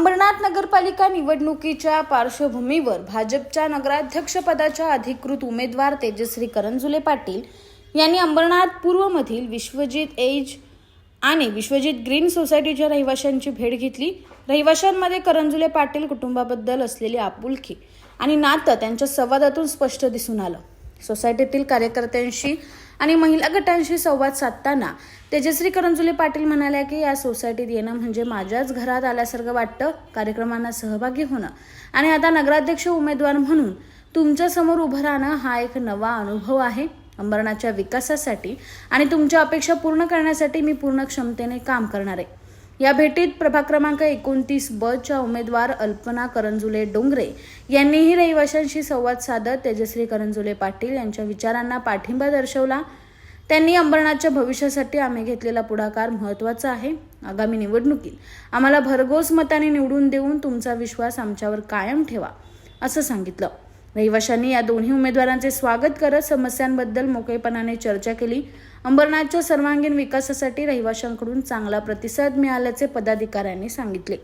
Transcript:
अंबरनाथ नगरपालिका निवडणुकीच्या पार्श्वभूमीवर भाजपच्या नगराध्यक्षपदाच्या अधिकृत उमेदवार तेजश्री करंजुले पाटील यांनी अंबरनाथ पूर्वमधील विश्वजित एज आणि विश्वजित ग्रीन सोसायटीच्या रहिवाशांची भेट घेतली. रहिवाशांमध्ये करंजुले पाटील कुटुंबाबद्दल असलेली आपुलकी आणि नातं त्यांच्या संवादातून स्पष्ट दिसून आलं. सोसायटीतील कार्यकर्त्यांशी आणि महिला गटांशी संवाद साधताना तेजश्री करंजुले पाटील म्हणाल्या की या सोसायटीत येणं म्हणजे माझ्याच घरात आल्यासारखं वाटतं कार्यक्रमांना सहभागी होणं. आणि आता नगराध्यक्ष उमेदवार म्हणून तुमच्यासमोर उभं राहणं हा एक नवा अनुभव आहे. अंबरनाथच्या विकासासाठी आणि तुमच्या अपेक्षा पूर्ण करण्यासाठी मी पूर्ण क्षमतेने काम करणार आहे. या भेटीत प्रभाग क्रमांक एकोणतीस ब च्या उमेदवार अल्पना करंजुले डोंगरे यांनीही रहिवाशांशी संवाद साधत तेजश्री करंजुले पाटील यांच्या विचारांना पाठिंबा दर्शवला. त्यांनी अंबरनाथच्या भविष्यासाठी आम्ही घेतलेला पुढाकार महत्त्वाचा आहे. आगामी निवडणुकीत आम्हाला भरघोस मताने निवडून देऊन तुमचा विश्वास आमच्यावर कायम ठेवा असं सांगितलं. रहिवाशांनी या दोन्ही उमेदवारांचे स्वागत करत समस्यांबद्दल मोकळेपणाने चर्चा केली. अंबरनाथच्या सर्वांगीण विकासासाठी रहिवाशांकडून चांगला प्रतिसाद मिळाल्याचे पदाधिकाऱ्यांनी सांगितले.